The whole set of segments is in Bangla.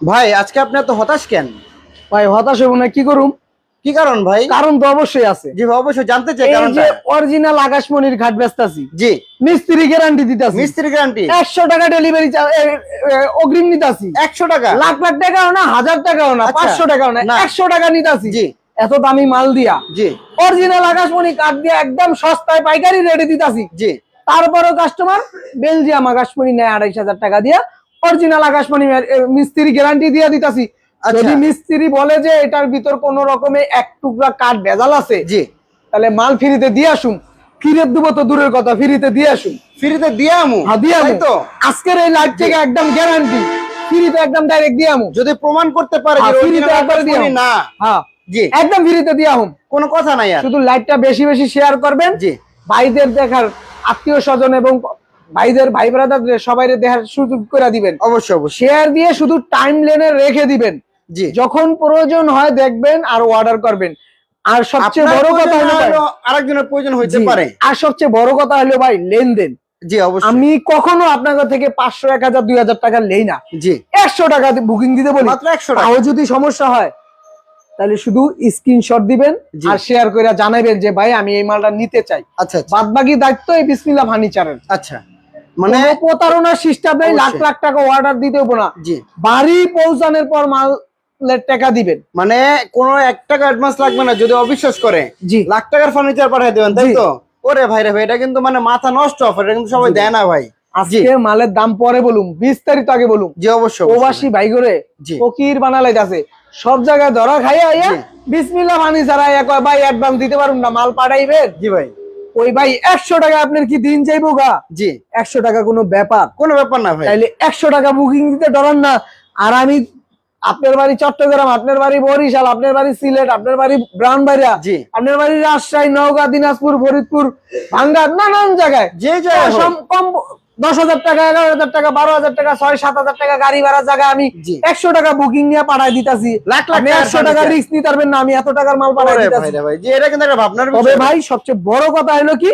ভাই আজকে আপনি এত হতাশ কেন? ভাই হতাশ হব না কি করুম? কি কারণ ভাই? কারণ তো অবশ্যই আছে। জি ভাই অবশ্যই জানতে চাই এই কারণটা যে অরিজিনাল আকাশমণির ঘাট ব্যস্তাছি জি। মিস্ত্রি গ্যারান্টি দিতাছি। মিস্ত্রি গ্যারান্টি একশো টাকা ডেলিভারি অগ্রিম নিতাছি। একশো টাকা? লাখ লাখ টাকাও না হাজার টাকাও না আচ্ছা। পাঁচশো টাকাও না না। একশো টাকা নিতাছি। জি। এত দামি মাল দিয়া। জি। অরিজিনাল আকাশমণি কাঠ দিয়ে একদম সস্তায় পাইকারি রেটে দিতাছি। জি। তারপরও কাস্টমার বেলজিয়াম আকাশমণি নেয় আড়াইশ হাজার টাকা দিয়ে অরিজিনাল আকাশমণি মিস্ত্রি গ্যারান্টি দিয়ে দিতাছি। আচ্ছা। যদি মিস্ত্রি বলে যে এটার ভিতর কোন রকমে এক টুকরা কাঠ ভেজাল আছে জি। তাহলে মাল ফ্রিতে দিয়ে আসুন। ফিরে দেবো তো দূরের কথা ফ্রিতে দিয়ে আসুন। ফ্রিতে দিয়ে আমু? হ্যাঁ দিয়ে তো? আজকের এই লাইভ থেকে একদম গ্যারান্টি ফ্রিতে একদম ডাইরেক্ট দিয়ে আমু। যদি প্রমাণ করতে পারে যে হ্যাঁ, ফ্রিতে একবারে দিয়ে না। হ্যাঁ। জি। একদম ফ্রিতে দিয়ে আহুম কোনো কথা নাই শুধু লাইভটা বেশি বেশি শেয়ার করবেন। জি। ভাইদের দেখার আত্মীয় স্বজন এবং ভাইদের ভাই ব্রাদারদের সবাই দেখার সুযোগ করে দিবেন। অবশ্যই অবশ্যই। শেয়ার দিয়ে শুধু টাইম লেনে রেখে দিবেন। জি। যখন প্রয়োজন হয় দেখবেন আর অর্ডার করবেন। আর সবচেয়ে বড় কথা হলো আরেকজনের প্রয়োজন হইতে পারে। আর সবচেয়ে বড় কথা হলো ভাই লেনদেন। জি অবশ্যই। আমি কখনো আপনার থেকে পাঁচশো এক হাজার দুই হাজার টাকা লেই না। জি। একশো টাকা বুকিং দিতে বলি। মাত্র একশো টাকা। যদি সমস্যা হয় তাহলে শুধু স্ক্রিনশট দিবেন। আর শেয়ার করে জানাবেন যে ভাই আমি এই মালটা নিতে চাই। আচ্ছা আচ্ছা। বাদ বাকি দায়িত্ব এই বিসমিল্লা ফার্নিচারের আচ্ছা। মানে প্রতারণার সিস্টেম লাখ লাখ টাকা অর্ডার দিতে না। বাড়ি পৌঁছানোর পর মালের টাকা দিবেন। মানে কোনো এক টাকা অ্যাডভান্স লাগবে না যদি অবিশ্বাস করে। লাখ টাকার ফার্নিচার পাঠিয়ে দেবেন তাই তো? ওরে ভাই রে ভাই এটা কিন্তু মানে মাথা নষ্ট অফার এটা কিন্তু সবাই দেয় না ভাই। আজকে মালের দাম পরে বলুন বিস্তারিত আগে বলুন। জি অবশ্যই প্রবাসী ভাই করে ফকির বানালাই আছে সব জায়গায় ধরা খাইয়া আইয়া জি। বিসমিল্লা ফানি ছাড়া এক ভাই অ্যাডভান্স দিতে পারুন না মাল পাঠাইবেন? জি ভাই। ওই ভাই একশো টাকা আপনার কি দিন চাইব গা? জি। একশো টাকা কোনো ব্যাপার। কোনো ব্যাপার না ভাই। তাইলে একশো টাকা বুকিং দিতে ডরান না আর আমি আপনার বাড়ি চট্টগ্রাম আপনার বাড়ি বরিশাল আপনার বাড়ি সিলেট আপনার বাড়ি ব্রাহ্মণবাড়িয়া জি। আপনার বাড়ি রাজশাহী নওগাঁ দিনাজপুর ফরিদপুর ভাঙ্গার নানান জায়গায়। যে জায়গায় হোক। কম দশ হাজার টাকা এগারো হাজার টাকা বারো হাজার টাকা ছয় সাত হাজার টাকা গাড়ি ভাড়া জায়গা আমি একশো টাকা বুকিং নিয়ে পাঠাই দিতাছি। লাখ লাখ একশো টাকা রিস্ক নিতে পারবেন না আমি এত টাকার মাল পাঠাই ওরে দিতাছি। ভাই যে এটা কিন্তু একটা ভাবনার তবে ভাই সবচেয়ে বড় কথা হলো কি?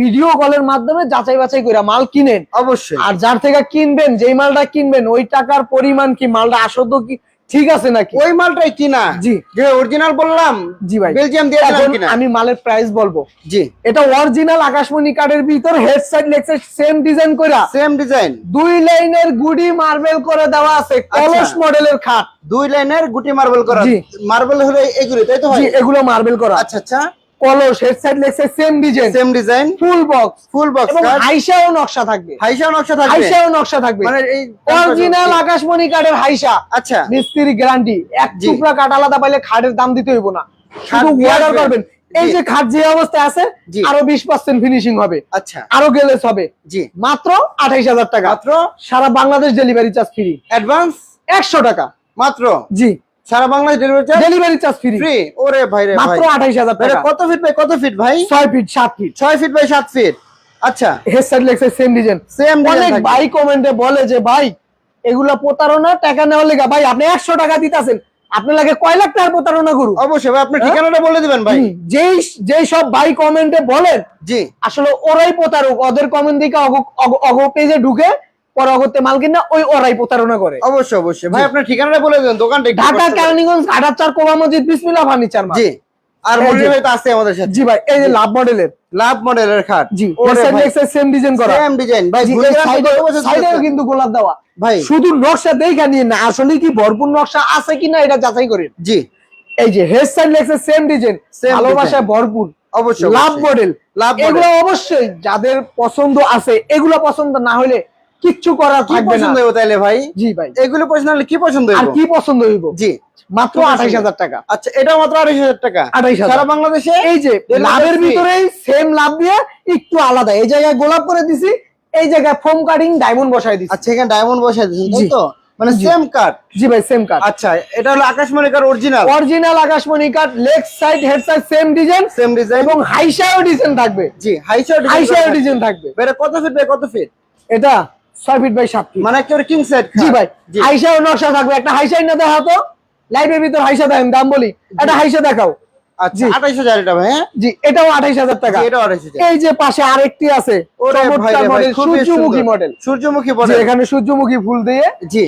ভিডিও কলের মাধ্যমে যাচাই বাছাই করে মাল কিনেন। অবশ্যই। আর যার থেকে কিনবেন যেই মালটা কিনবেন ওই টাকার পরিমাণ কি মালটা আসত কি ঠিক আছে নাকি? ওই মালটাই কিনা? জি। যে অরিজিনাল বললাম জি ভাই। বেলজিয়াম দিয়ে কিনা? আমি মালের প্রাইস বলব। জি। এটা অরিজিনাল আকাশমণি কার্ডের ভিতর head side legs same design কইরা। সেম ডিজাইন দুই লাইনের গুডি মার্বেল করে দেওয়া আছে কলস মডেলের খাট। দুই লাইনের গুটি মার্বেল করা। মার্বেল হলো এগুলো তাই তো ভাই? জি এগুলো মার্বেল করা। আচ্ছা আচ্ছা। কলস head side লেগছে same design same design full box full box এবং হাইসাও নকশা থাকবে। নকশা থাকবে। হাইসাও নকশা থাকবে। মানে এই অরিজিনাল আকাশমণি হাইসা। আচ্ছা। মিস্ত্রি গ্যারান্টি এক টুকরা কাঠ আলাদা পাইলে খাটের দাম দিতে হইব না। শুধু অর্ডার করবেন। এই যে খাট যে অবস্থায় আছে। আরও বিশ পার্সেন্ট ফিনিশিং হবে। আচ্ছা। আরও গেলেস হবে। জি। মাত্র আঠাইশ হাজার টাকা। মাত্র? সারা Bangladesh delivery charge free advance একশো টাকা। মাত্র? জি। সারা Bangladesh delivery charge delivery charge free free ওরে ভাই রে ভাই। মাত্র আঠাইশ হাজার ভাই রে, টাকা। কত ফিট বাই কত ফিট ভাই? ছয় ফিট সাত ফিট ছয় ফিট বাই সাত ফিট আচ্ছা। হেড সাইড লেগছে সেম ডিজাইন সেম ডিজাইন অনেক ভাই কমেন্টে বলে যে ভাই এগুলা প্রতারণা টাকা নেওয়ার লেগা ভাই আপনি একশো টাকা দিতাছেন। আপনার লাগে কয় লাখ টাকার প্রতারণা করু অবশ্যই ভাই আপনার হ্যাঁ? ঠিকানাটা বলে দিবেন ভাই। যেই যেই সব ভাই কমেন্টে বলেন জি। আসলে ওরাই প্রতারক ওদের কমেন্ট দিকে অগ পেজে ঢুকে পরে অগত্যে মাল কিনা ওই ওরাই প্রতারণা করে। অবশ্যই অবশ্যই। ভাই আপনার ঠিকানাটা বলে দিবেন দোকানটা ঢাকা ঘাটাচার কোবা মসজিদ বিসমিল্লাহ ফার্নিচার জি। আর। ভাই তো আছে আমাদের সাথে। জি ভাই এই যে লাভ মডেলের। লাভ মডেলের খাট। জি ভাই। সেম ডিজাইন করা। সেম ডিজাইন ভাই সাইডেও কিন্তু গোলাপ দেওয়া। ভাই। শুধু নকশা দেখা নিয়ে না আসলে কি ভরপুর নকশা আছে কিনা এটা যাচাই করেন জি। এই যে হেড সাইড লেগছে সেম ডিজাইন ভালোবাসায় ভরপুর। অবশ্যই লাভ মডেল লাভ এগুলো মডেল অবশ্যই যাদের পছন্দ আছে এগুলো পছন্দ না হলে কিচ্ছু করার থাকবে না। পছন্দ হইব তাইলে ভাই? জি ভাই। এগুলো পছন্দ হলে কি পছন্দ আর হইব? কি পছন্দ হইব? জি। মাত্র কি পছন্দ? আঠাইশ হাজার টাকা। আচ্ছা এটা মাত্র আড়াইশ হাজার টাকা? আঠাইশ সারা হাজার বাংলাদেশে? এই যে লাভের। ভিতরেই সেম লাভ দিয়ে একটু আলাদা। এই জায়গায় গোলাপ করে দিছি এই জায়গায় ফোম কাটিং ডায়মন্ড বসাই দিছি। আচ্ছা এখানে ডায়মন্ড বসাই দিয়েছেন তাই জি। তো? মানে সেম কাট জি ভাই সেম কাট আচ্ছা এটা হলো আকাশমণি কার অরিজিনাল অরিজিনাল আকাশমণি কাট leg side head side same design same design এবং হাই হাইশাও ডিজাইন থাকবে। জি হাই শর্ট হাইশাও ডিজাইন থাকবে। বেরে কত ফিট বাই কত ফিট এটা ছয় ফিট বাই সাত ফিট মানে একেবারে কিং সেট জি ভাই হাইসা নকশা থাকবে। একটা হাইসাই না দেখা তো। লাইভের ভিতর হাইসা দেখেন দাম বলি। একটা হাইসা দেখাও। আচ্ছা আঠাইশ হাজার এটা ভাই হ্যাঁ? জি এটাও আঠাইশ হাজার টাকা। আঠাইশ এই যে পাশে আরেকটি আছে সূর্যমুখী মডেল সূর্যমুখী মডেল এখানে সূর্যমুখী ফুল দিয়ে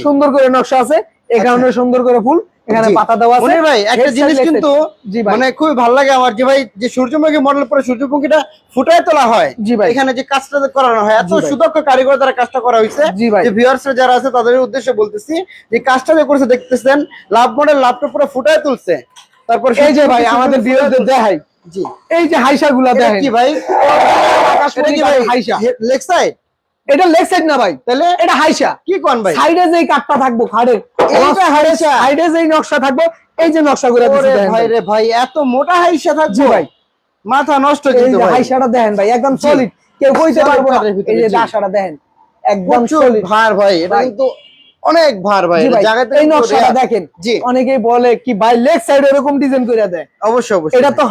সুন্দর করে নকশা আছে। এখানে সুন্দর করে ফুল। এখানে পাতা দেওয়া আছে। ভাই একটা জিনিস কিন্তু side। জি ভাই। মানে খুবই ভালো লাগে আমার যে ভাই যে সূর্যমুখী মডেল পরে সূর্যমুখীটা ফুটায় তোলা হয়। জি ভাই। এখানে যে কাজটা করানো হয় এত সুদক্ষ কারিগর দ্বারা কাজটা করা হয়েছে। যে ভিউয়ার্স যারা আছে তাদের উদ্দেশ্যে বলতেছি যে কাজটা যে করেছে দেখতেছেন লাভ মডেল লাভটা পুরো ফুটায় তুলছে। তারপর এই যে ভাই আমাদের ভিউয়ারদের দেখাই। জি। এই যে হাইসা গুলা দেখেন। কি ভাই? লেগ সাইড এটা লেগ সাইড না ভাই। তাহলে এটা হাইসা। কি কোন ভাই? সাইডে যেই কাঠটা থাকব খাড়ের এইটা হাইসা। সাইডে যেই নকশা থাকব এই যে নকশা করে ওরে ভাই রে ভাই এত মোটা হাইসা জি থাকবে ভাই। মাথা নষ্ট কিন্তু ভাই। হাইসাটা দেখেন ভাই একদম সলিড কেউ কইতে পারব না। এই যে জি। দাসাটা দেখেন একদম সলিড ভার ভাই এটা কিন্তু অনেক ভার ভাই জায়গাতে এই নকশাটা দেখেন। অনেকেই বলে কি ভাই লেগ সাইড এরকম ডিজাইন করে দেয়। অবশ্যই অবশ্যই। এটা তো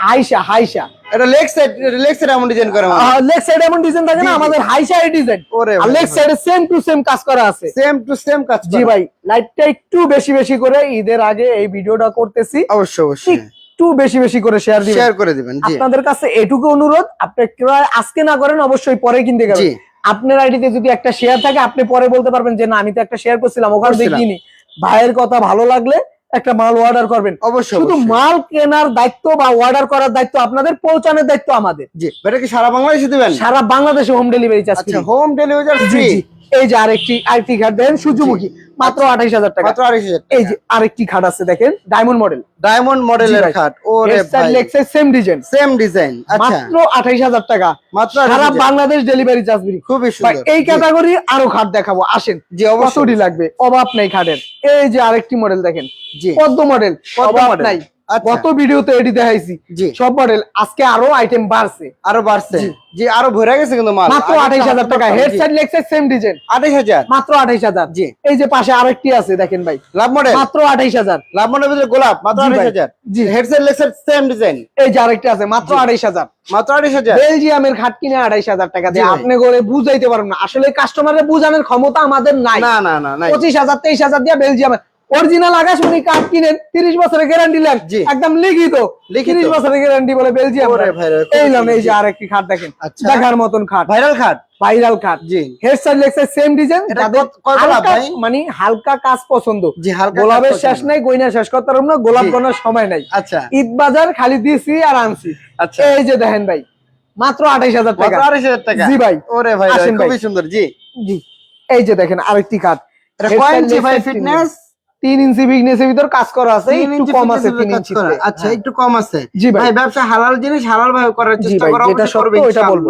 হাইসা হাইসা এটা লেগ সাইড লেগ সাইড এমন ডিজাইন করে লেগ সাইড এমন ডিজাইন থাকে না। আমাদের হাইসা এই ডিজাইন ওরে আর লেগ সাইডে সেম টু সেম কাজ করা আছে। সেম টু সেম কাজ জি ভাই লাইটটা একটু বেশি বেশি করে ঈদের আগে এই ভিডিওটা করতেছি। অবশ্যই অবশ্যই। একটু বেশি বেশি করে শেয়ার দিবেন। শেয়ার করে দিবেন জি। আপনাদের কাছে এটুকু অনুরোধ আপনি ক্রয় আজকে না করেন অবশ্যই পরে কিনতে জি। গেলেন আপনার আইডিতে যদি একটা শেয়ার থাকে আপনি পরে বলতে পারবেন যে না আমি তো একটা শেয়ার করছিলাম ওখানে। দেখিনি। ভাইয়ের কথা ভালো লাগলে একটা মাল অর্ডার করবেন। অবশ্যই শুধু মাল কেনার দায়িত্ব বা অর্ডার করার দায়িত্ব আপনাদের পৌঁছানোর দায়িত্ব আমাদের। জি এটা কি সারা বাংলাদেশে দিবেন? সারা বাংলাদেশে হোম ডেলিভারি চার্জ আচ্ছা হোম ডেলিভারি চার্জ ফ্রি এই যে আরেকটি আরেকটি খাট দেখেন সূর্যমুখী মাত্র আঠাইশ হাজার টাকা। মাত্র আড়াইশ হাজার এই যে আরেকটি খাট আছে দেখেন ডায়মন্ড মডেল ডায়মন্ড মডেলের। খাট ওরে ভাই। সেম ডিজাইন সেম ডিজাইন আচ্ছা। মাত্র আঠাইশ হাজার টাকা। মাত্র সারা বাংলাদেশ ডেলিভারি চার্জ ফ্রি খুবই সুন্দর। এই ক্যাটাগরি আরও খাট দেখাবো। আসেন যে অবশ্যই। লাগবে? অভাব নাই খাটের এই যে আরেকটি মডেল দেখেন। জি। পদ্ম মডেল পদ্ম অভাব নাই। গত ভিডিওতে এটি দেখাইছি। সব মডেল আজকে আরও আইটেম বাড়ছে। আরও বাড়ছে। জি। আরও ভরে গেছে কিন্তু মাল। মাত্র আঠাইশ হাজার টাকা। হেড সাইড সেম ডিজাইন আঠাইশ হাজার। মাত্র আঠাইশ হাজার। জি। এই যে পাশে আরেকটি আছে দেখেন ভাই। লাভ মডেল মাত্র আঠাইশ হাজার। লাভ মডেল ভিতরে গোলাপ মাত্র জি আঠাইশ ভাই। হাজার। জি। Head side leg side same design এই যে আরেকটি আছে মাত্র জি। আঠাইশ হাজার। মাত্র আঠাইশ হাজার। বেলজিয়ামের খাট কিনে আড়াইশ হাজার টাকা দিয়ে আপনি করে বুঝাইতে পারবেন না। আসলে কাস্টমারের বুঝানোর ক্ষমতা আমাদের নাই। না না না নাই। পঁচিশ হাজার তেইশ হাজার দিয়ে বেলজিয়ামের অরিজিনাল আকাশমণি কাঠ কিনেন তিরিশ বছরের গ্যারান্টি জি। একদম লিখিত। লিখিত। তিরিশ বছরের গ্যারান্টি বলে বেলজিয়াম এই। যে আরেকটি খাট দেখেন। আচ্ছা। দেখার মতন খাট। ভাইরাল খাট। ভাইরাল খাট। জি। Head side leg side same design? মানে হালকা কাজ পছন্দ। গোলাপের শেষ নাই গয়না শেষ করতে পারব না গোলাপ জি। সময় নাই। আচ্ছা। ঈদ বাজার খালি দিছি আর আনছি। আচ্ছা। এই যে দেখেন ভাই মাত্র আঠাইশ হাজার টাকা। আড়াইশ হাজার টাকা। জি ভাই ওরে ভাই। খুবই সুন্দর জি। জি। এই যে দেখেন আরেকটি কাঠ এটা Head কয় ইঞ্চি ভাই ফিটনেস তিন ইঞ্চি বিগনেসের ভিতর কাজ করা আছে একটু কম আছে তিন ইঞ্চি আচ্ছা একটু কম আছে। জি ভাই। ব্যবসা হালাল জিনিস হালাল ভাবে করার চেষ্টা করা এটা অবশ্যই এটা বলব।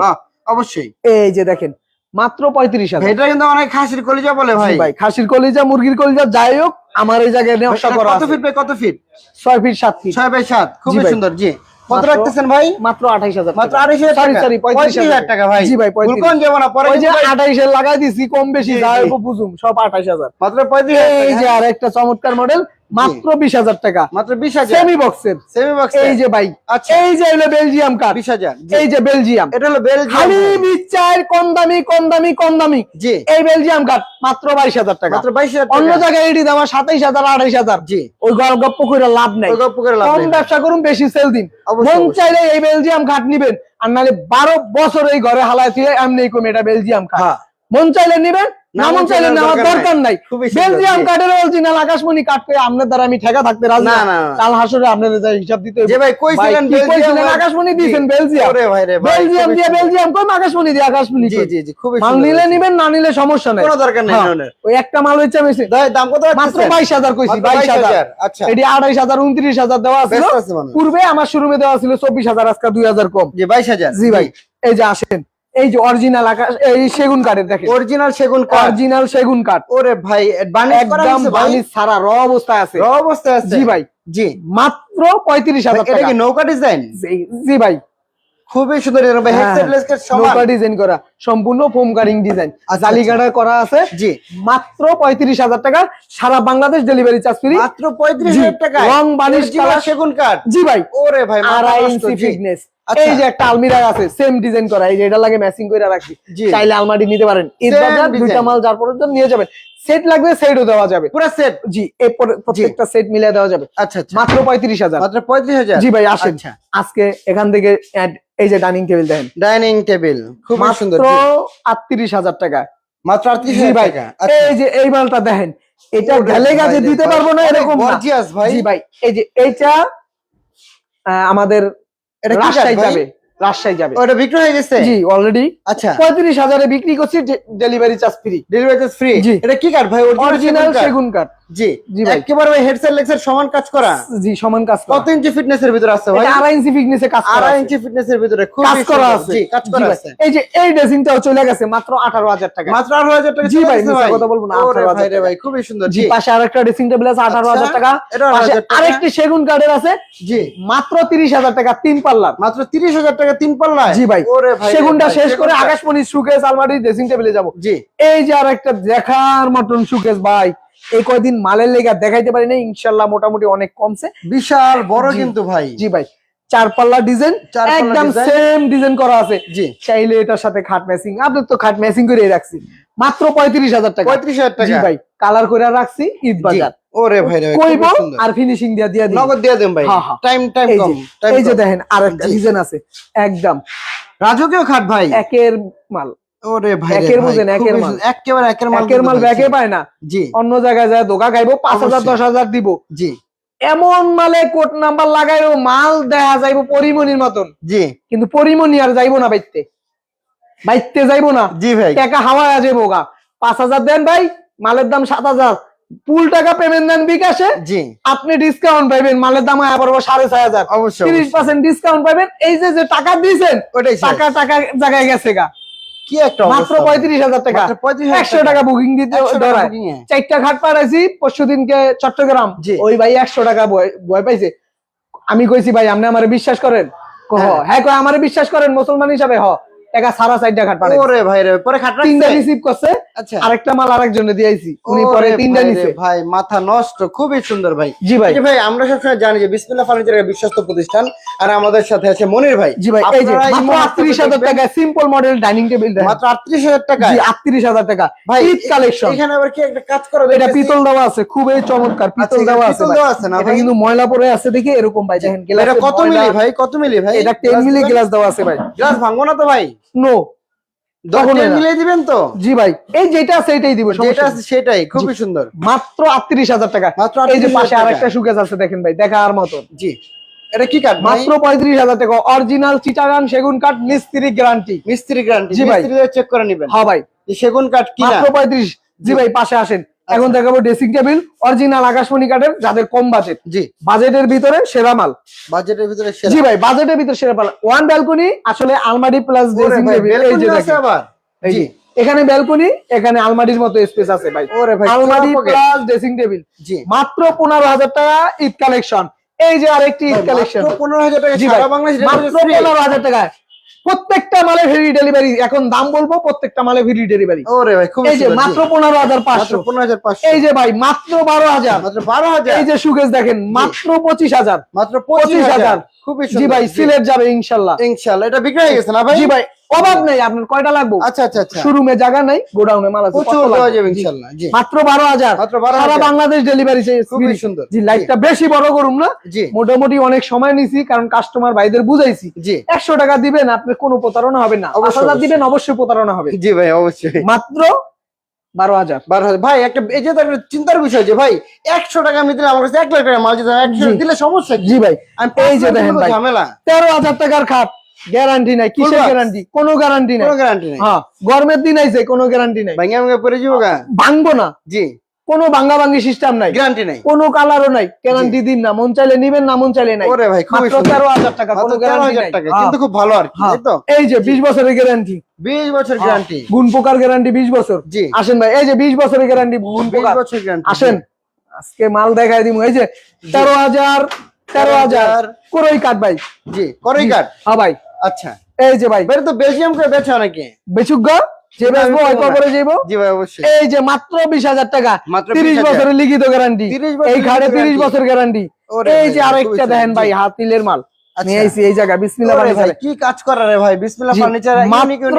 অবশ্যই। এই যে দেখেন মাত্র পঁয়ত্রিশ হাজার। এটা কিন্তু অনেক খাসির কলিজা বলে ভাই। ভাই খাসির কলিজা মুরগির কলিজা যাই হোক আমার এই জায়গায় নেওয়া কত ফিট কত ফিট ছয় ফিট সাত ফিট ছয় বাই সাত খুবই সুন্দর জি। কত রাখতেছেন ভাই? মাত্র আঠাইশ হাজার মাত্র আড়াইশ হাজার সরি পঁয়ত্রিশ হাজার টাকা ভাই। জি ভাই পঁয়ত্রিশ ভুলকন যাব না পরে যে আঠাইশের লাগাই দিছি কম বেশি বুঝুম সব আঠাইশ হাজার। মাত্র পঁয়ত্রিশ এই যে আর একটা চমৎকার মডেল মাত্র বিশ হাজার টাকা। মাত্র বিশ হাজার। সেমি বক্সের সেমি বক্স এই যে ভাই আচ্ছা। এই যে হলো বেলজিয়াম কাঠ বিশ হাজার এই যে বেলজিয়াম এটা হলো বেলজিয়াম খালি বিচার কম দামি কম দামি কম দামি। জি। এই বেলজিয়াম কাঠ মাত্র বাইশ হাজার টাকা। মাত্র বাইশ হাজার অন্য জায়গায় এটি দেওয়া সাতাইশ হাজার আড়াইশ হাজার। জি। ওই গল্প করে লাভ নাই। গপ্প করে লাভ কম ব্যবসা করুন বেশি সেল দিন। মন চাইলে এই বেলজিয়াম কাঠ নিবেন। আর নাহলে বারো বছর এই ঘরে হালায় এমনি কমে এটা বেলজিয়াম কাঠ হ্যাঁ। মন চাইলে নিবেন না মন চাইলে নেওয়ার দরকার নাই। বেলজিয়াম অরিজিনাল আকাশমণি আপনার দ্বারা আমি ঠেকা থাকতে রাজি না, না না, না। কাল হাসরে আপনাদের যা হিসাব দিতে যে ভাই কইছিলেন ভাই, কি কইছিলেন? ভাই? আকাশমণি। দিয়েছেন বেলজিয়াম। ওরে ভাই রে ভাই, বেলজিয়াম দিয়ে বেলজিয়াম কই আকাশমণি দিয়ে আকাশমণি জি কই? জি জি খুবই মাল নিলে নিবেন না নিলে সমস্যা নাই। কোনো দরকার নেই হ্যাঁ, ওই একটা মাল দাম কত মাত্র কইছি আচ্ছা। এটি দেওয়া ছিল আছে পূর্বে আমার শোরুমে দেওয়া ছিল চব্বিশ হাজার আজকে দুই হাজার কম। জি বাইশ হাজার? জি ভাই এই যে আসেন। এই যে অরিজিনাল আকাশ এই সেগুন কাঠের দেখেন। অরিজিনাল সেগুন কাঠ। অরিজিনাল সেগুন কাঠ। ওরে ভাই বানিশ করা একদম হয়েছে সারা র অবস্থায় আছে। র অবস্থায় আছে? জি ভাই। জি। মাত্র পঁয়ত্রিশ হাজার এটা কি নৌকা ডিজাইন জি- ভাই। খুবই সুন্দর এটা ভাই হ্যাঁ, হেডসেট সমান নৌকা ডিজাইন করা। সম্পূর্ণ ফোম কারিং ডিজাইন আচ্ছা, জালিগাড়া করা আছে। জি। মাত্র পঁয়ত্রিশ হাজার টাকা। সারা বাংলাদেশ ডেলিভারি চার্জ ফ্রি মাত্র পঁয়ত্রিশ জি, হাজার টাকা রং বানিশ কালার সেগুন কাঠ। জি ভাই। ওরে ভাই আড়াই ইঞ্চি ফিটনেস। এই যে একটা আলমিরা আছে সেম ডিজাইন করা এই যে এটা লাগে ম্যাচিং করে রাখছি চাইলে আলমারি নিতে পারেন। ঈদ বাজার দুইটা মাল যার পর্যন্ত নিয়ে যাবেন। সেট লাগবে সেটও দেওয়া যাবে। পুরো সেট জি এই পরে- প্রত্যেকটা সেট মিলে দেওয়া যাবে। আচ্ছা আচ্ছা। মাত্র পঁয়ত্রিশ হাজার। মাত্র পঁয়ত্রিশ হাজার? জি ভাই আসেন। আচ্ছা। আজকে এখান থেকে এই যে ডাইনিং টেবিল দেখেন। ডাইনিং টেবিল খুব সুন্দর আটত্রিশ হাজার টাকা। মাত্র আটত্রিশ হাজার টাকা আচ্ছা। এই যে এই মালটা দেখেন এটা গেলে গাছে দিতে পারব না এরকম ভাই। জি ভাই এই যে এইটা আমাদের এটা রাজশাহী? যাবে রাজশাহী যাবে। ওটা বিক্রি হয়ে গেছে? জি অলরেডি আচ্ছা। পঁয়ত্রিশ হাজারে বিক্রি করছি delivery charge free delivery charge free জি। এটা কি কাঠ ভাই? অরিজিনাল? সেগুন কাঠ জি। জি ভাই। একেবারে ভাই হেডসেট লেগসের সমান কাজ করা। জি সমান কাজ করা। কত ইঞ্চি ফিটনেসের ভিতরে আছে ভাই? ইঞ্চি ফিটনেসে কাজ করা। ইঞ্চি ফিটনেসের ভিতরে খুব কাজ করা আছে। জি কাজ করা আছে। এই যে এই ড্রেসিংটাও চলে গেছে মাত্র আঠারো হাজার টাকা। মাত্র টাকা জি ভাই, মিথ্যা কথা বলব না, 18,000 ভাই রে ভাই খুবই সুন্দর। জি জি। পাশে আরেকটা ড্রেসিং টেবিল আছে আঠারো হাজার আচ্ছা, টাকা পাশে আরেকটি সেগুন কাঠের আছে। জি। মাত্র তিরিশ হাজার টাকা তিন পাল্লা মাত্র তিরিশ হাজার টাকা তিন পাল্লায়? জি ভাই। ওরে ভাই সেগুনটা শেষ করে আকাশমণি সুকেস আলমারি ড্রেসিং টেবিলে যাব। জি। এই যে আর একটা দেখার মতন সুকেস ভাই। এই কয়দিন মালের লেগা দেখাইতে পারি না ইনশাল্লাহ মোটামুটি অনেক কমছে। বিশাল বড় কিন্তু ভাই। জি ভাই চার পাল্লা ডিজাইন একদম সেম ডিজাইন করা আছে। জি। চাইলে এটার সাথে খাট ম্যাচিং আপনার তো খাট ম্যাচিং করে রাখছি। মাত্র পঁয়ত্রিশ হাজার টাকা। পঁয়ত্রিশ হাজার জি টাকা ভাই কালার করে রাখছি ঈদ বাজার। ওরে ভাই কইব আর ফিনিশিং দিয়া দিয়া নগদ দিয়ে দেন ভাই। হ্যাঁ, হ্যাঁ। টাইম টাইম কম এই যে দেখেন আর একটা ডিজাইন আছে। একদম। রাজকীয় খাট ভাই। একের মাল। ওরে ভাই একের বুঝেন, একের মাল। একেবারে একের মাল একের মাল ব্যাকে পায় না। জি। অন্য জায়গায় যায় ধোকা খাইবো পাঁচ হাজার দশ হাজার দিব। জি। এমন মালে কোট নাম্বার লাগাইবো মাল দেখা যাইবো পরিমনির মতন। জি। কিন্তু পরিমনি আর যাইবো না বাইতে। বাইতে যাইবো না। জি ভাই। টাকা হাওয়া যাব গা পাঁচ হাজার দেন ভাই মালের দাম সাত হাজার। ফুল টাকা পেমেন্ট দেন বিকাশে। জি। আপনি ডিসকাউন্ট পাইবেন মালের দাম আবার সাড়ে ছয় হাজার। অবশ্যই তিরিশ পার্সেন্ট ডিসকাউন্ট পাইবেন। এই যে যে টাকা দিয়েছেন ওটাই টাকা টাকা জায়গায় গেছে গা। কি একটা মাত্র পঁয়ত্রিশ হাজার টাকা। মাত্র 35,000 একশো টাকা বুকিং দিতে ধরায় চারটা ঘাট পাঠাইছি পরশু দিনকে চট্টগ্রাম। ওই ভাই একশো টাকা ভয় ভয় পাইছে। আমি কইছি ভাই আপনি আমার বিশ্বাস করেন? হ্যাঁ। হ্যাঁ কয় আমার বিশ্বাস করেন মুসলমান হিসাবে হ। টাকা সারা ওরে ভাই রে পরে খাট তিনটা রিসিভ করছে। আচ্ছা। আরেকটা মাল আরেকজনে দিয়েছি উনি পরে তিনটা ভাই নিছে। ভাই মাথা নষ্ট খুবই সুন্দর ভাই। জি ভাই। ভাই আমরা সবসময় জানি যে বিসমিল্লাহ বিশ্বস্ত প্রতিষ্ঠান আর আমাদের সাথে আছে মনির ভাই। জি ভাই এই যে মাত্র টাকা সিম্পল মডেল ডাইনিং টেবিল মাত্র আটত্রিশ হাজার টাকা জি টাকা। ভাই ঈদ কালেকশন এখানে আবার কি একটা কাজ করা এটা পিতল দেওয়া আছে খুবই চমৎকার পিতল আচ্ছা, দেওয়া আছে পিতল দেওয়া আছে না ভাই? কিন্তু ময়লা পড়ে আছে দেখি এরকম ভাই দেখেন এটা কত মিলি ভাই? কত মিলি ভাই? এটা মিলি গ্লাস দেওয়া আছে ভাই। গ্লাস ভাঙবো না তো ভাই? নো কখনোই দশ না। মিলিয়ে দিবেন তো? জি ভাই এই যেটা আছে এটাই দিব যেটা আছে সেটাই খুবই সুন্দর। মাত্র আটত্রিশ হাজার টাকা। মাত্র এই যে পাশে আর সুকেস আছে দেখেন ভাই দেখার জি। এটা কি কাঠ মাত্র মাত্র পঁয়ত্রিশ হাজার টাকা অরিজিনাল চিটাগান সেগুন কাঠ মিস্ত্রি গ্যারান্টি মিস্ত্রি গ্যারান্টি জি ভাই। মিস্ত্রি চেক করে নেবেন। হ্যাঁ ভাই। সেগুন কাঠ কিনা মাত্র পঁয়ত্রিশ। জি। ভাই পাশে আসেন। এখন দেখাবো ড্রেসিং টেবিল অরিজিনাল আকাশমণি কাঠের যাদের কম বাজেট জি। বাজেটের ভিতরে সেরা মাল। বাজেটের ভিতরে জি ভাই বাজেটের ভিতরে সেরা মাল। ওয়ান ব্যালকনি আসলে আলমারি প্লাস ড্রেসিং টেবিল এই যে দেখেন। আবার। জি। এখানে ব্যালকনি এখানে আলমারির মতো স্পেস আছে ভাই। ওরে ভাই আলমারি প্লাস ড্রেসিং টেবিল জি। মাত্র পনেরো হাজার টাকা ঈদ কালেকশন এই যে আরেকটি ঈদ কালেকশন মাত্র পনেরো হাজার টাকা সারা বাংলাদেশ মাত্র পনেরো হাজার টাকা প্রত্যেকটা মালে ফ্রি ডেলিভারি এখন দাম বলব প্রত্যেকটা মালে ফ্রি ডেলিভারি ওরে ভাই খুব এই যে মাত্র পনেরো হাজার পাঁচশো। পনেরো হাজার পাঁচশো। এই যে ভাই মাত্র বারো হাজার। মাত্র বারো হাজার? এই যে সুকেশ দেখেন মাত্র পঁচিশ হাজার। মাত্র পঁচিশ পঁচিশ হাজার। হাজার। খুবই জি ভাই সিলেট যাবে ইনশাআল্লাহ ইনশাআল্লাহ এটা বিক্রি হয়ে গেছে না ভাই? জি ভাই অভাব নেই আপনার কয়টা লাগবে? আচ্ছা আচ্ছা আচ্ছা। শোরুমে জায়গা নাই গোডাউনে মাল আছে প্রচুর দেওয়া যাবে জি। জি। মাত্র বারো হাজার। মাত্র 12,000 সারা বাংলাদেশ ডেলিভারি খুবই সুন্দর। জি লাইটটা বেশি বড় করুম না। মোটামুটি অনেক সময় নিছি কারণ কাস্টমার ভাইদের বুঝাইছি। জি। একশো টাকা দিবেন আপনি কোনো প্রতারণা হবে না। পাঁচ অবশ্যই, হাজার অবশ্যই। দিবেন অবশ্যই। প্রতারণা হবে। জি ভাই অবশ্যই। মাত্র বারো হাজার। বারো হাজার। ভাই একটা এই যে চিন্তার বিষয় যে ভাই একশো টাকা আমি দিলে আমার কাছে এক লাখ টাকা মাল দিলে সমস্যা জি ভাই আমি এই যে দেখেন ঝামেলা। তেরো হাজার টাকার খাট। গ্যারান্টি নাই কিসের গ্যারান্টি কোনো গ্যারান্টি নাই। কোনো গ্যারান্টি নেই। হ্যাঁ গরমের দিন আইছে কোনো গ্যারান্টি নাই। ভাঙ্গা ভাঙ্গা পরে যাব ভাঙবো না। জি। কোনো ভাঙ্গা ভাঙ্গি সিস্টেম নাই। গ্যারান্টি নেই। কোনো কালারও নাই। গ্যারান্টি দিন না। মন চাইলে নিবেন না মন চাইলে নাই। ওরে ভাই খুবই সুন্দর। টাকা কোনো গ্যারান্টি নাই। হ্যাঁ, কিন্তু খুব ভালো আর কি হ্যাঁ। তাই তো। এই যে বিশ বছরের গ্যারান্টি বিশ বছর গ্যারান্টি গুণ পোকার গ্যারান্টি বিশ বছর। জি। আসেন ভাই এই যে বিশ বছরের গ্যারান্টি গুণ পোকার। বছর গ্যারান্টি আসেন। আজকে মাল দেখাই দিব এই যে তেরো হাজার তেরো হাজার। করই কাট ভাই। জি করই কাঠ হ্যাঁ ভাই। আচ্ছা। এই যে ভাই। তো বেলজিয়াম করে বেচে অনেকে। বেচুক যে বেচবো অল্প করে যাইবো। জি ভাই অবশ্যই। এই যে মাত্র বিশ হাজার টাকা। বছরের লিখিত গ্যারান্টি 30 বছরের এই খাটে লিখিত বছর গ্যারান্টি এই যে আরেকটা দেখেন ভাই। হাতিলের মাল। আচ্ছা। নিয়ে আইছি এই জায়গা বিসমিল্লাহ ওরে কি কাজ করা রে ভাই বিসমিল্লাহ ফার্নিচার মাত্র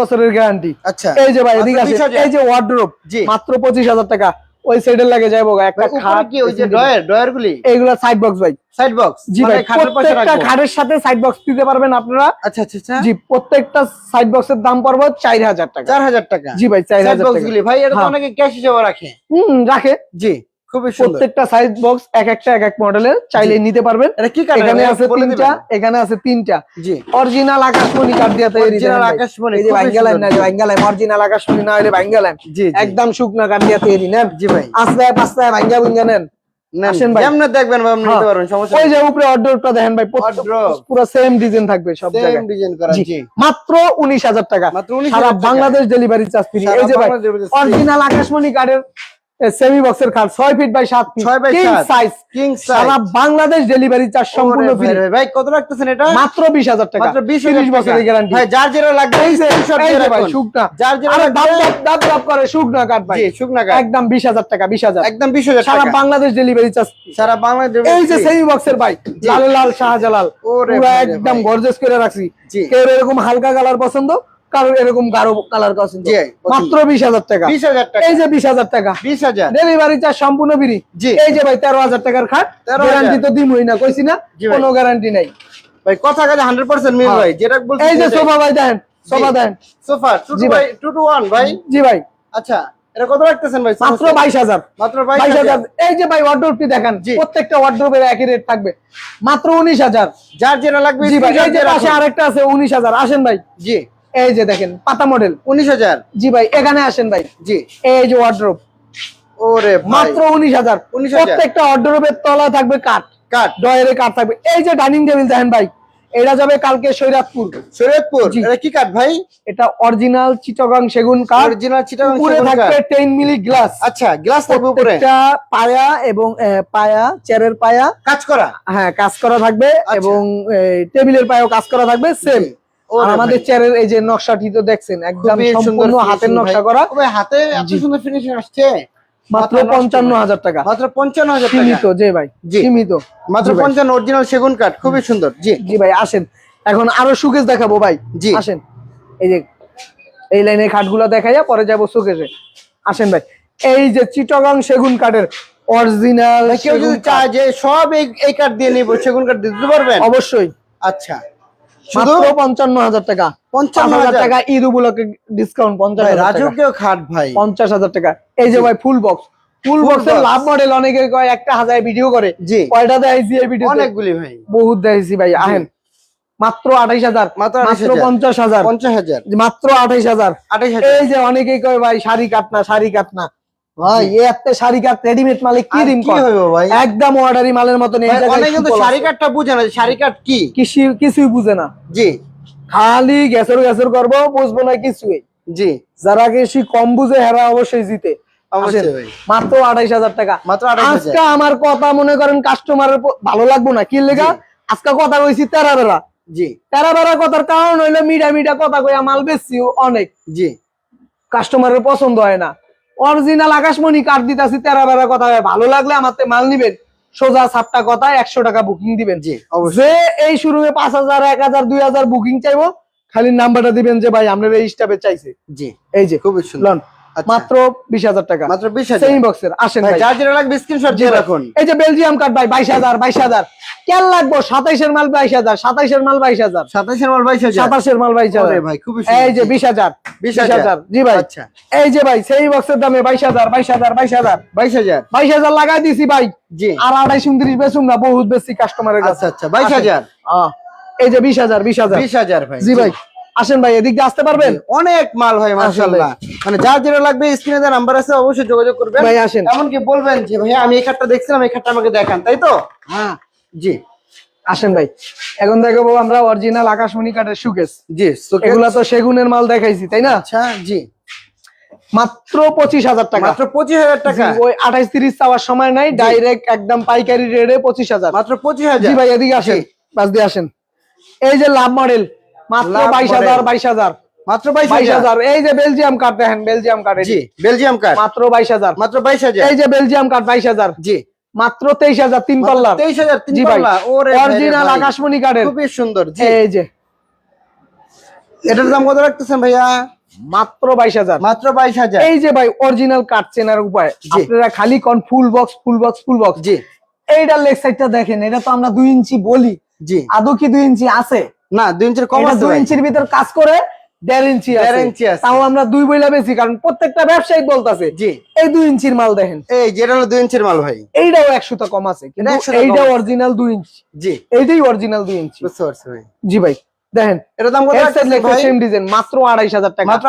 বছরের গ্যারান্টি আচ্ছা। এই যে ভাই মাত্র এদিকে আছে এই যে ওয়ার্ড্রোপ মাত্র পঁচিশ হাজার টাকা। ওই সাইডের লাগে যাব একটা ভাই, খাট কি ওই যে ডয়ার ডয়ার গুলি? এইগুলা সাইড বক্স ভাই। সাইড বক্স জি ভাই খাটের পাশে প্রত্যেকটা খাটের সাথে সাইড বক্স দিতে পারবেন আপনারা। আচ্ছা আচ্ছা আচ্ছা। জি প্রত্যেকটা সাইড বক্সের দাম পড়বে চার হাজার টাকা। চার হাজার টাকা। জি ভাই চার সাইড হাজার বক্স গুলি। ভাই এটা তো হ্যাঁ। অনেকে ক্যাশ হিসেবে রাখে? হুম রাখে। জি। খুবই প্রত্যেকটা সাইজ বক্স এক একটা এক এক মডেলের চাইলে নিতে পারবেন। এটা কি এখানে আছে তিনটা এখানে আছে তিনটা। জি। অরিজিনাল আকাশমণি কাঠ দিয়ে তৈরি Original আকাশমণি, এই খুবই না। ভাঙ্গালাম অরিজিনাল আকাশমণি না হলে ভাঙ্গালাম জি। একদম শুকনা কাঠ দিয়ে তৈরি নেন। জি ভাই। আস্তায় পাস্তায় ভাঙ্গা ভুঙ্গা নেন। আসেন ভাই। দেখবেন ভাই হ্যাঁ। নিতে পারবেন সমস্যা ওই যে উপরে অর্ডারটা দেখেন ভাই পুরো সেম ডিজাইন থাকবে সব সেম ডিজাইন করা জি। জি। মাত্র উনিশ হাজার টাকা। মাত্র 19,000 সারা বাংলাদেশ ডেলিভারি চার্জ ফ্রি এই যে ভাই। অরিজিনাল আকাশমণি কাঠের সেমি বক্সের খাট ছয় ফিট বাই সাত ফিট ছয় by সাত। সাইজ কিং সারা সাইজ বাংলাদেশ ডেলিভারি চার্জ সম্পূর্ণ ফ্রি ভাই কত রাখতেছেন এটা? মাত্র বিশ হাজার টাকা। মাত্র 20,000 তিরিশ টাকা। বছরের গ্যারান্টি ভাই যার যেটা লাগবে এই এই দিয়ে ভাই শুকনা। যার যেটা আরে দাম লাগবে দাম দাম দাম করে শুকনা কাঠ ভাই। জি শুকনা কাঠ। একদম বিশ হাজার টাকা বিশ হাজার। একদম 20000 সারা বাংলাদেশ ডেলিভারি চার্জ সারা বাংলাদেশ এই যে সেমি বক্সের ভাই লাল লাল শাহজালাল ওরে পুরো একদম ভাই। গর্জেস করে রাখছি। কেউ এরকম হালকা কালার পছন্দ? কারোর এরকম গাঢ় কালার। মাত্র বিশ হাজার টাকা। 20000 টাকা। এই যে বিশ হাজার টাকা। 20000 ডেলিভারি চার্জ সম্পূর্ণ ফ্রি। এই যে ভাই তেরো হাজার টাকার খাট। 13,000 গ্যারান্টি তো দিমই না কইছি না কোনো গ্যারান্টি নাই। ভাই কথা কাজে 100% মিল হ্যাঁ। ভাই যেটা বলছি এই যে সোফা ভাই দেখেন সোফা দেখেন সোফা 2 জি টু ভাই। 2 টু 1 ভাই। জি ভাই। আচ্ছা এটা কত রাখতেছেন ভাই? মাত্র বাইশ হাজার। মাত্র বাইশ হাজার। এই যে ভাই দেখেন। প্রত্যেকটা একই রেট থাকবে। মাত্র উনিশ হাজার। যার যেটা লাগবে জি ভাই এই যে পাশে আরেকটা আছে উনিশ হাজার। আসেন ভাই। জি। এই যে দেখেন পাতা মডেল 19000 জি ভাই এখানে আসেন ভাই। জি। এই যে ওয়ার্ডরোব ওরে মাত্র উনিশ হাজার। 19,000 প্রত্যেকটা ওয়ার্ডরোবের তলা থাকবে কাঠ। কাঠ। ডয়ারে কাঠ থাকবে। এই যে ডাইনিং টেবিল দেখেন ভাই এটা যাবে কালকে সৈরাতপুর। শরীয়তপুর এটা কি কাঠ ভাই? এটা অরিজিনাল চিটাগাং সেগুন কাঠ। অরিজিনাল চিটাগাং উপরে থাকবে কাঠ। টেন মিলি গ্লাস আচ্ছা গ্লাস থাকবে উপরে। প্রত্যেকটা পায়া এবং পায়া চেয়ারের পায়া। কাজ করা? হ্যাঁ কাজ করা থাকবে আচ্ছা। এবং টেবিলের পায়েও কাজ করা থাকবে সেম। আমাদের চেয়ারের এই যে নকশাটি তো দেখছেন একদম সম্পূর্ণ হাতের নকশা করা। হাতে এত সুন্দর ফিনিশিং আসছে। মাত্র পঞ্চান্ন হাজার টাকা। মাত্র পঞ্চান্ন হাজার সীমিত যে ভাই জি। সীমিত। মাত্র পঞ্চান্ন অরিজিনাল সেগুন কাঠ খুবই সুন্দর। জি। জি ভাই আসেন। এখন আরও সুকেশ দেখাবো ভাই। জি। আসেন। এই যে এই লাইনে খাটগুলো দেখাইয়া পরে যাব সুকেশে আসেন ভাই। এই যে চিটগাং সেগুন কাঠের অরিজিনাল কেউ যদি চায় যে সব এই কাঠ দিয়ে নিব সেগুন কাঠ দিতে পারবেন? অবশ্যই। আচ্ছা। টাকা। ঈদ উপলক্ষে ডিসকাউন্ট পঞ্চাশ টাকা। রাজকীয় খাট ভাই। পঞ্চাশ হাজার টাকা। এই যে ভাই ফুল বক্স ফুল বক্সের লাভ মডেল অনেকে কয় একটা হাজার ভিডিও করে। কয়টা দেখাইছি এই ভিডিও অনেকগুলি ভাই। বহুত দেখাইছি ভাই আহেন। মাত্র আঠাইশ হাজার মাত্র পঞ্চাশ হাজার পঞ্চাশ হাজার। মাত্র আঠাইশ হাজার আঠাইশ হাজার এই যে অনেকেই কয় ভাই শাড়ি কাটনা শাড়ি কাটনা ভাই শাড়ি কাট রেডিমেড কি ভাই? একদম অর্ডারি মালের অনেকে শাড়ি বুঝে না যে শাড়ি কাঠ কি? কিছু কিছুই বুঝে না। জি। খালি গ্যাসের গ্যাসের করব বুঝব না কিছুই। জি। যারা বেশি কম বুঝে হেরা অবশ্যই জিতে। মাত্র আঠাইশ হাজার টাকা। মাত্র আজকে আমার কথা মনে করেন কাস্টমারের ভালো লাগবো না? কি লেগা? আজকে কথা কইছি তেরা বেড়া। জি। তেরা বেড়া কথার কারণ হইল মিডা মিডা কথা কইয়া মাল বেশি অনেক। জি। কাস্টমারের পছন্দ হয় না। অরিজিনাল আকাশমণি কার্ড দিতেছি তেরা বেড়া কথা। ভালো লাগলে আমার তে মাল নিবেন। সোজা সাতটা কথা একশো টাকা বুকিং দিবেন। জি অবশ্যই। যে এই হয়ে পাঁচ হাজার এক হাজার দুই হাজার বুকিং চাইব খালি নাম্বারটা দিবেন যে ভাই আপনার এই স্টাফে চাইছে। জি। এই যে খুবই সুন্দর। মাত্র বিশ হাজার টাকা। মাত্র বিশ হাজার। সেমি বক্সের আসেন ভাই ভাই। যেটা লাগবে স্ক্রিনশট দিয়ে রাখুন। এই যে বেলজিয়াম কার্ড ভাই কেন লাগবো? সাতাইশের মাল বাইশ হাজার সাতাইশের মাল বাইশ হাজার। সাতাশের মাল বাইশ হাজার। সাতাশের মাল বাইশ হাজার। ওরে ভাই খুবই এই যে বিশ হাজার জি ভাই। আচ্ছা। এই যে ভাই সেই বক্সের দামে বাইশ হাজার বাইশ হাজার বাইশ হাজার। বাইশ হাজার। বাইশ হাজার লাগাই দিছি ভাই। জি। আর আড়াইশ উনত্রিশ বেচুম না বহুত বেশি কাস্টমারের কাছে। আচ্ছা আচ্ছা বাইশ আসেন। হাজার। আহ, এই যে বিশ হাজার বিশ হাজার। বিশ হাজার ভাই। জি ভাই। আসেন ভাই এদিক দিয়ে আসতে পারবেন? অনেক মাল ভাই মাশাআল্লাহ। মানে যার যেটা লাগবে স্ক্রিনে দেওয়া নাম্বার আছে অবশ্যই যোগাযোগ করবেন। ভাই আসেন। এমনকি বলবেন যে ভাই আমি এই খাটটা দেখছিলাম এই খাটটা আমাকে দেখান তাই তো? হ্যাঁ। জি। আসেন ভাই। এখন দেখাবো আমরা অরিজিনাল আকাশমণি কাঠের সুকেস জি এগুলা তো সেগুনের মাল দেখাইছি তাই না? আচ্ছা জি। মাত্র পঁচিশ হাজার টাকা। মাত্র পঁচিশ হাজার টাকা। ওই আঠাইশ তিরিশ চাওয়ার সময় নাই ডাইরেক্ট একদম পাইকারি রেটে পঁচিশ হাজার। মাত্র পঁচিশ জি হাজার ভাই এদিকে আসেন। বাস দিয়ে আসেন। এই যে লাভ মডেল মাত্র বাইশ হাজার বাইশ হাজার। মাত্র বাইশ হাজার? এই যে বেলজিয়াম কার্ড দেখেন বেলজিয়াম কার্ড জি বেলজিয়াম কার্ড মাত্র বাইশ হাজার। মাত্র বাইশ হাজার। এই যে বেলজিয়াম কার্ড বাইশ হাজার। জি। মাত্র তেইশ হাজার তিন পাল্লার। তেইশ হাজার তিন পাল্লা। ওরে ভাই রে অরিজিনাল আকাশমণি কার্ডের খুবই সুন্দর এই যে। এটার দাম কত রাখতেছেন ভাইয়া? মাত্র বাইশ হাজার। মাত্র বাইশ হাজার। এই যে ভাই অরিজিনাল চেনার উপায়। আপনারা খালি কন full box full box full box জি। এইটা লেগ সাইডটা দেখেন এটা তো আমরা দুই ইঞ্চি বলি। জি। আদৌ কি দুই ইঞ্চি আছে? না দুই ইঞ্চির কম আছে দুই ইঞ্চির ভিতর কাজ করে দেড় ইঞ্চি দেড় ইঞ্চি আছে। তাও আমরা দুই বইলা বেশি কারণ প্রত্যেকটা বলতাছে জি। এই দুই ইঞ্চির মাল দেখেন। এই যেটা হলো দুই ইঞ্চির মাল ভাই। এইটাও একশোটা কম আছে কিন্তু এটা 100 টা এইটাও কম আছে। অরিজিনাল দুই ইঞ্চি। জি। এইটাই অরিজিনাল দুই ইঞ্চি। বুঝতে পারছি ভাই। জি ভাই দেখেন এটা দাম কত সেম ডিজাইন মাত্র টাকা। মাত্র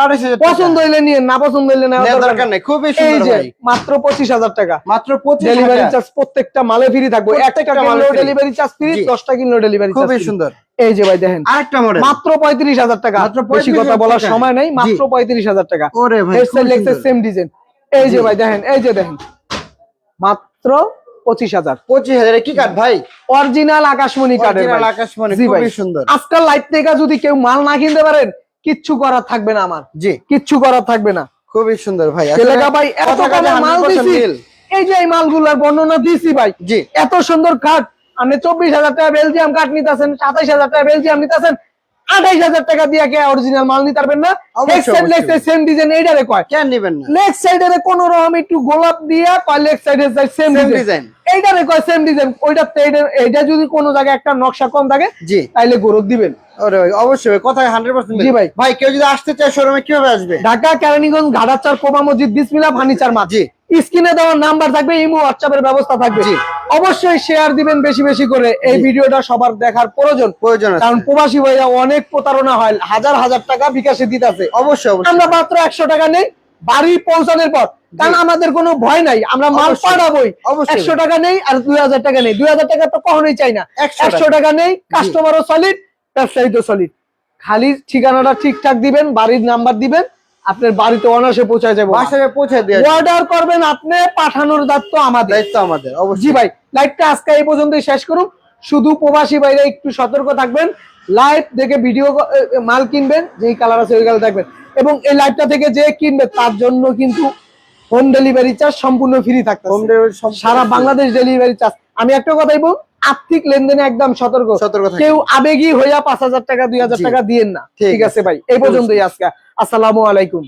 পছন্দ হইলে নিয়ে না পছন্দ হইলে নেওয়ার দরকার নেই। খুবই সুন্দর ভাই। মাত্র পঁচিশ হাজার টাকা। মাত্র ডেলিভারি চার্জ প্রত্যেকটা মালে ফ্রি থাকবে। একটা মালে ডেলিভারি চার্জ ফ্রি। দশটা কিনলেও ডেলিভারি চার্জ খুবই সুন্দর। এই যে ভাই দেখেন আরেকটা মডেল মাত্র পঁয়ত্রিশ হাজার টাকা। বেশি কথা বলার সময় নেই মাত্র পঁয়ত্রিশ হাজার টাকা। ওরে ভাই সেম ডিজাইন এই যে ভাই দেখেন এই যে দেখেন। মাত্র পঁচিশ হাজার। পঁচিশ হাজার কি কাঠ ভাই? অরিজিনাল আকাশমণি কাঠের আকাশমণি, খুবই সুন্দর। আজকাল লাইট থেকে যদি কেউ মাল না কিনতে পারেন কিচ্ছু করার থাকবে না আমার। জি। কিচ্ছু করার থাকবে না। খুবই সুন্দর ভাই। ভাই এত মাল 100% দিছি এই যে এই মালগুলার বর্ণনা দিছি ভাই। জি। এত সুন্দর কাঠ আপনি চব্বিশ হাজার টাকা বেলজিয়াম কাঠ নিতেছেন সাতাইশ হাজার টাকা বেলজিয়াম নিতেছেন আঠাইশ হাজার টাকা দিয়ে কে অরিজিনাল মাল নিতে পারবেন না। সেম ডিজাইন এইটারে কয়? কেন নিবেন না? লেগ সাইডে কোন রকম একটু গোলাপ দিয়া কয় লেগ সাইডে সেম ডিজাইন। এইটারে কয় সেম ডিজাইন ওইটা এইটা যদি কোনো জায়গায় একটা নকশা কম থাকে জি। তাইলে গরত দিবেন। অবশ্যই ভাই হান্ড্রেড পার্সেন্ট জি ভাই। ভাই কেউ যদি আসতে চায় শোরুমে কীভাবে আসবে? ঢাকা কেরানীগঞ্জ ঘাটাচার কোমা মসজিদ বিসমিল্লা ফার্নিচার জি। স্ক্রিনে দেওয়ার নাম্বার থাকবে ইমো হোয়াটসঅ্যাপের ব্যবস্থা থাকবে। অবশ্যই শেয়ার দিবেন বেশি বেশি করে। এই ভিডিওটা সবার দেখার প্রয়োজন। প্রয়োজন কারণ প্রবাসী ভাইরা অনেক প্রতারণা হয় হাজার হাজার টাকা বিকাশে দিতেছে। অবশ্যই অবশ্যই। আমরা মাত্র একশো টাকা নেই বাড়ি পৌঁছানোর পর। কারণ আমাদের কোনো ভয় নাই আমরা মাল। পাঠাবোই। একশো টাকা নেই আর দুই হাজার টাকা নেই। দুই হাজার টাকা তো কখনোই চাই না। 100 একশো টাকা। নেই কাস্টমারও সলিড ব্যবসায়ী তো সলিড খালি ঠিকানাটা ঠিকঠাক দিবেন বাড়ির নাম্বার দিবেন আপনার বাড়িতে অনাসে পৌঁছায় যাব বাসায় পৌঁছে দিয়ে অর্ডার করবেন আপনি পাঠানোর দায়িত্ব আমাদের। দায়িত্ব আমাদের অবশ্যই। জি ভাই লাইভটা আজকে এই পর্যন্তই শেষ করুন। শুধু প্রবাসী বাইরে একটু সতর্ক থাকবেন। লাইভ দেখে ভিডিও মাল কিনবেন যেই কালার আছে ওই কালার থাকবেন এবং এই লাইভটা থেকে যে কিনবে তার জন্য কিন্তু হোম ডেলিভারি চার্জ সম্পূর্ণ ফ্রি থাকবে হোম ডেলিভারি সারা বাংলাদেশ ডেলিভারি চার্জ আমি একটা কথাই বল আর্থিক লেনদেনে একদম সতর্ক। সতর্ক কেউ আবেগী হইয়া পাঁচ হাজার টাকা দুই হাজার টাকা দিয়েন না। ঠিক আছে। ভাই এই পর্যন্তই আজকে। আসসালামু আলাইকুম।